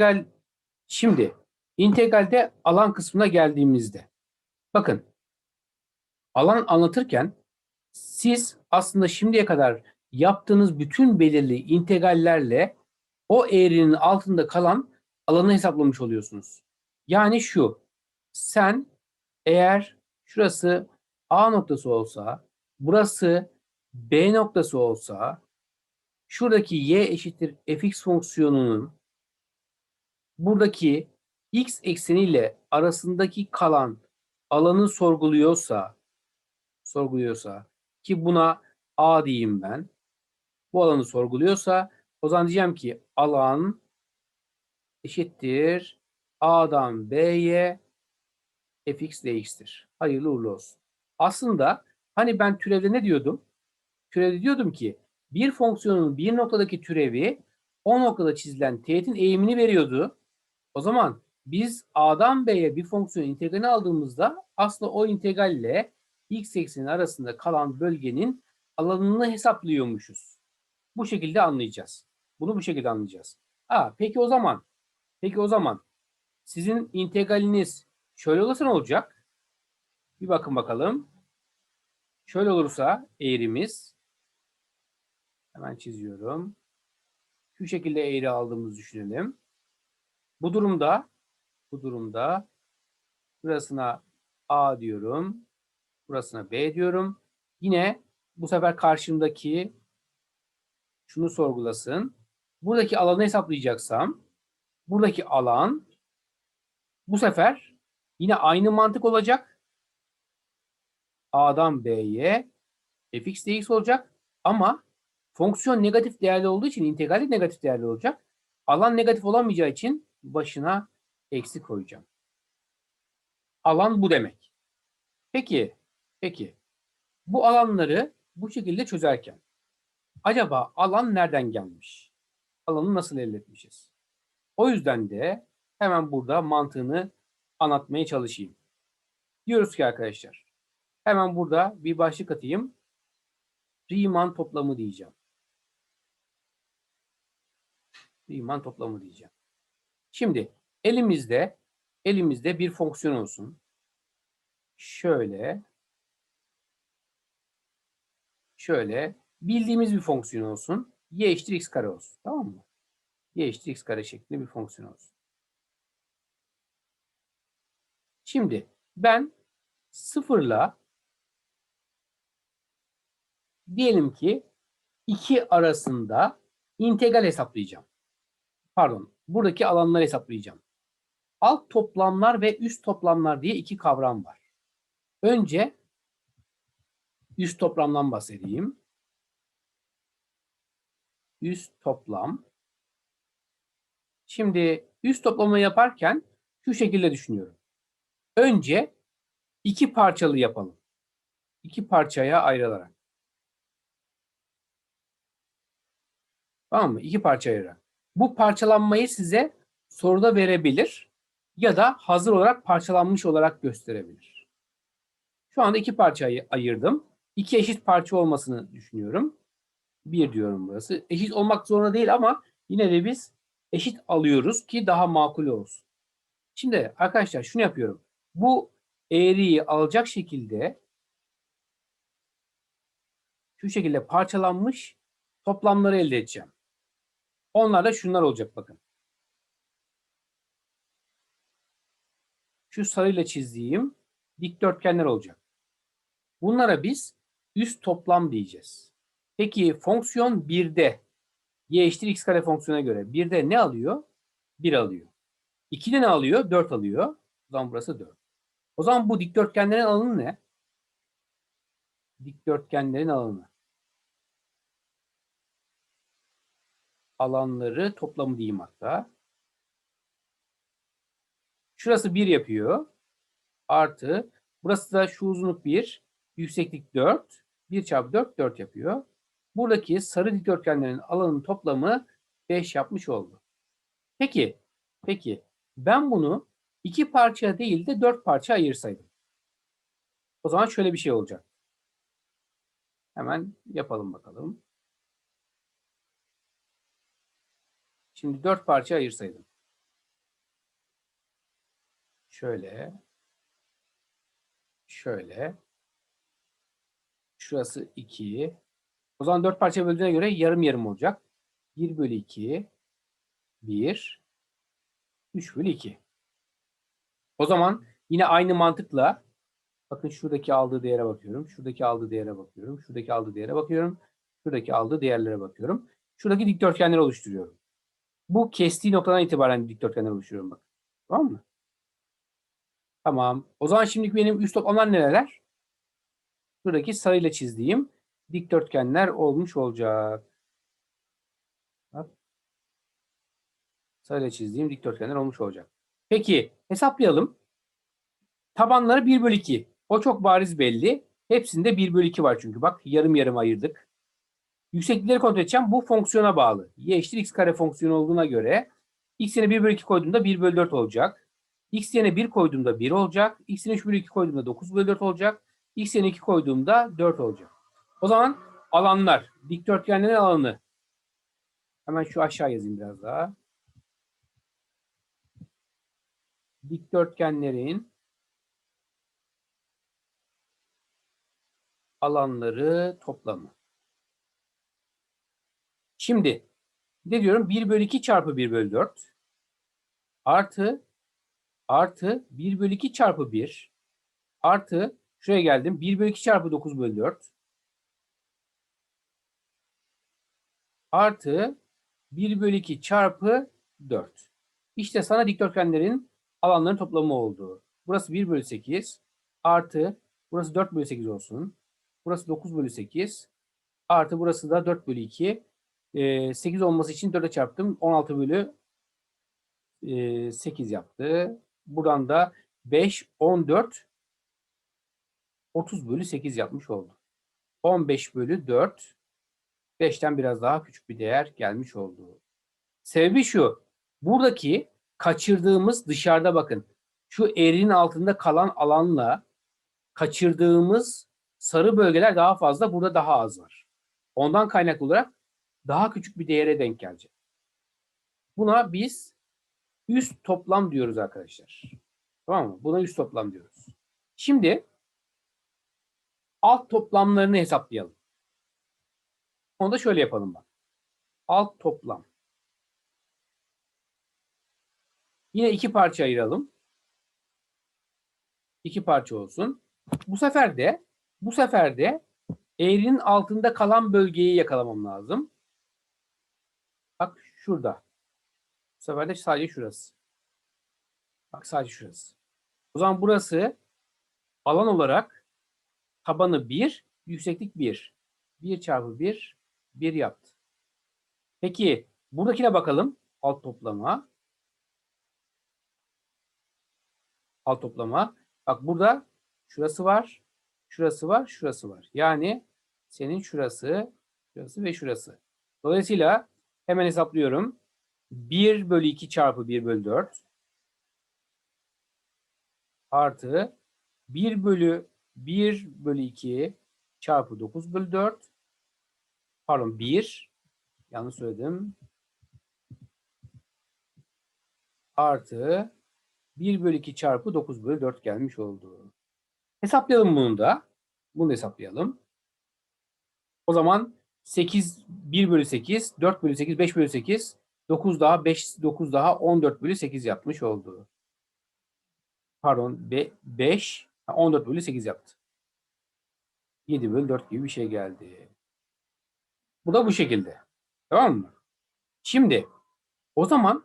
integral şimdi integralde alan kısmına geldiğimizde bakın alan anlatırken siz aslında şimdiye kadar yaptığınız bütün belirli integrallerle o eğrinin altında kalan alanı hesaplamış oluyorsunuz. Yani şu sen eğer şurası A noktası olsa burası B noktası olsa şuradaki y eşittir fx fonksiyonunun buradaki x ekseniyle arasındaki kalan alanı sorguluyorsa sorguluyorsa ki buna a diyeyim ben bu alanı sorguluyorsa o zaman diyeceğim ki alan eşittir a'dan b'ye fx dx'tir. Hayırlı uğurlu olsun. Aslında hani ben türevde ne diyordum? Türevde diyordum ki bir fonksiyonun bir noktadaki türevi o noktada çizilen teğetin eğimini veriyordu. O zaman biz A'dan B'ye bir fonksiyon integralini aldığımızda aslında o integralle x ekseni arasında kalan bölgenin alanını hesaplıyormuşuz. Bu şekilde anlayacağız. Bunu bu şekilde anlayacağız. Aa, peki o zaman peki o zaman sizin integraliniz şöyle olursa ne olacak? Bir bakın bakalım. Şöyle olursa eğrimiz hemen çiziyorum. Şu şekilde eğri aldığımızı düşünelim. Bu durumda bu durumda burasına A diyorum. Burasına B diyorum. Yine bu sefer karşımdaki şunu sorgulasın. Buradaki alanı hesaplayacaksam buradaki alan bu sefer yine aynı mantık olacak. A'dan B'ye fx dx olacak ama fonksiyon negatif değerli olduğu için integrali negatif değerli olacak. Alan negatif olamayacağı için başına eksi koyacağım. Alan bu demek. Peki, peki bu alanları bu şekilde çözerken acaba alan nereden gelmiş? Alanı nasıl elde etmişiz? O yüzden de hemen burada mantığını anlatmaya çalışayım. Diyoruz ki arkadaşlar hemen burada bir başlık atayım. Riemann toplamı diyeceğim. Riemann toplamı diyeceğim. Şimdi elimizde elimizde bir fonksiyon olsun. Şöyle şöyle bildiğimiz bir fonksiyon olsun. y eşittir x kare olsun. Tamam mı? y eşittir x kare şeklinde bir fonksiyon olsun. Şimdi ben sıfırla diyelim ki 2 arasında integral hesaplayacağım. Pardon, buradaki alanları hesaplayacağım. Alt toplamlar ve üst toplamlar diye iki kavram var. Önce üst toplamdan bahsedeyim. Üst toplam. Şimdi üst toplama yaparken şu şekilde düşünüyorum. Önce iki parçalı yapalım. İki parçaya ayrılarak. Tamam mı? İki parça ayırarak. Bu parçalanmayı size soruda verebilir ya da hazır olarak parçalanmış olarak gösterebilir. Şu anda iki parçayı ayırdım. İki eşit parça olmasını düşünüyorum. Bir diyorum burası. Eşit olmak zorunda değil ama yine de biz eşit alıyoruz ki daha makul olsun. Şimdi arkadaşlar şunu yapıyorum. Bu eğriyi alacak şekilde şu şekilde parçalanmış toplamları elde edeceğim. Onlar da şunlar olacak bakın. Şu sarıyla çizdiğim dikdörtgenler olacak. Bunlara biz üst toplam diyeceğiz. Peki fonksiyon 1'de y eşittir x kare fonksiyona göre 1'de ne alıyor? 1 alıyor. 2'de ne alıyor? 4 alıyor. O zaman burası 4. O zaman bu dikdörtgenlerin alanı ne? Dikdörtgenlerin alanı. Alanları toplamı diyeyim hatta. Şurası 1 yapıyor. Artı. Burası da şu uzunluk 1. Yükseklik 4. 1 çarpı 4 4 yapıyor. Buradaki sarı dikdörtgenlerin alanın toplamı 5 yapmış oldu. Peki. Peki. Ben bunu iki parçaya değil de dört parça ayırsaydım. O zaman şöyle bir şey olacak. Hemen yapalım bakalım. Şimdi dört parça ayırsaydım. Şöyle. Şöyle. Şurası 2. O zaman 4 parça böldüğüne göre yarım yarım olacak. 1 bölü 2. 1. 3 bölü 2. O zaman yine aynı mantıkla bakın şuradaki aldığı değere bakıyorum. Şuradaki aldığı değere bakıyorum. Şuradaki aldığı değere bakıyorum. Şuradaki aldığı değerlere bakıyorum. Şuradaki dikdörtgenleri oluşturuyorum. Bu kestiği noktadan itibaren dikdörtgenler oluşturuyorum bak. Tamam mı? Tamam. O zaman şimdi benim üst toplamlar nereler? Şuradaki sarıyla çizdiğim dikdörtgenler olmuş olacak. Bak. Sarıyla çizdiğim dikdörtgenler olmuş olacak. Peki hesaplayalım. Tabanları 1 bölü 2. O çok bariz belli. Hepsinde 1 bölü 2 var çünkü. Bak yarım yarım ayırdık. Yükseklikleri kontrol edeceğim. Bu fonksiyona bağlı. Y eşittir x kare fonksiyonu olduğuna göre x yerine 1 bölü 2 koyduğumda 1 bölü 4 olacak. x yerine 1 koyduğumda 1 olacak. x yerine 3 bölü 2 koyduğumda 9 bölü 4 olacak. x yerine 2 koyduğumda 4 olacak. O zaman alanlar, dikdörtgenlerin alanı. Hemen şu aşağı yazayım biraz daha. Dikdörtgenlerin alanları toplamı. Şimdi ne diyorum? 1 bölü 2 çarpı 1 bölü 4 artı artı 1 bölü 2 çarpı 1 artı şuraya geldim. 1 bölü 2 çarpı 9 bölü 4 artı 1 bölü 2 çarpı 4. İşte sana dikdörtgenlerin alanların toplamı oldu. Burası 1 bölü 8 artı burası 4 bölü 8 olsun. Burası 9 bölü 8 artı burası da 4 bölü 2. Ee, 8 olması için 4'e çarptım. 16 bölü e, 8 yaptı. Buradan da 5, 14, 30 bölü 8 yapmış oldu. 15 bölü 4, 5'ten biraz daha küçük bir değer gelmiş oldu. Sebebi şu, buradaki kaçırdığımız dışarıda bakın, şu eğrinin altında kalan alanla kaçırdığımız sarı bölgeler daha fazla, burada daha az var. Ondan kaynaklı olarak daha küçük bir değere denk gelecek. Buna biz üst toplam diyoruz arkadaşlar. Tamam mı? Buna üst toplam diyoruz. Şimdi alt toplamlarını hesaplayalım. Onu da şöyle yapalım bak. Alt toplam. Yine iki parça ayıralım. İki parça olsun. Bu sefer de bu sefer de eğrinin altında kalan bölgeyi yakalamam lazım. Bak şurada. Bu sefer de sadece şurası. Bak sadece şurası. O zaman burası alan olarak tabanı 1, yükseklik 1. 1 çarpı 1, 1 yaptı. Peki buradakine bakalım. Alt toplama. Alt toplama. Bak burada şurası var, şurası var, şurası var. Yani senin şurası, şurası ve şurası. Dolayısıyla hemen hesaplıyorum. 1 bölü 2 çarpı 1 bölü 4 artı 1 bölü 1 bölü 2 çarpı 9 bölü 4 pardon 1 yanlış söyledim artı 1 bölü 2 çarpı 9 bölü 4 gelmiş oldu. Hesaplayalım bunu da. Bunu da hesaplayalım. O zaman 8, 1 bölü 8, 4 bölü 8, 5 bölü 8, 9 daha 5, 9 daha 14 bölü 8 yapmış oldu. Pardon 5, 14 bölü 8 yaptı. 7 bölü 4 gibi bir şey geldi. Bu da bu şekilde. Tamam mı? Şimdi o zaman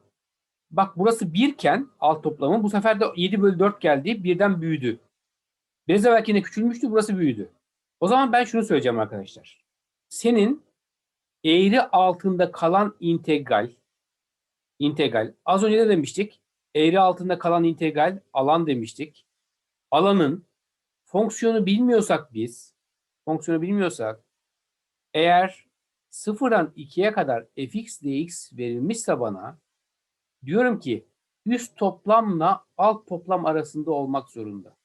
bak burası 1 iken alt toplamı bu sefer de 7 bölü 4 geldi. Birden büyüdü. Biraz evvelkine küçülmüştü. Burası büyüdü. O zaman ben şunu söyleyeceğim arkadaşlar. Senin eğri altında kalan integral integral az önce de demiştik. Eğri altında kalan integral alan demiştik. Alanın fonksiyonu bilmiyorsak biz fonksiyonu bilmiyorsak eğer sıfırdan 2'ye kadar fx dx verilmişse bana diyorum ki üst toplamla alt toplam arasında olmak zorunda.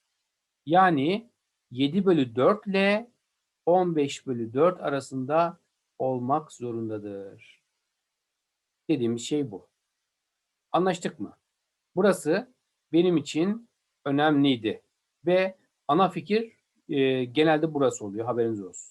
Yani 7 bölü 4 ile 15 bölü 4 arasında olmak zorundadır. Dediğimiz şey bu. Anlaştık mı? Burası benim için önemliydi. Ve ana fikir e, genelde burası oluyor. Haberiniz olsun.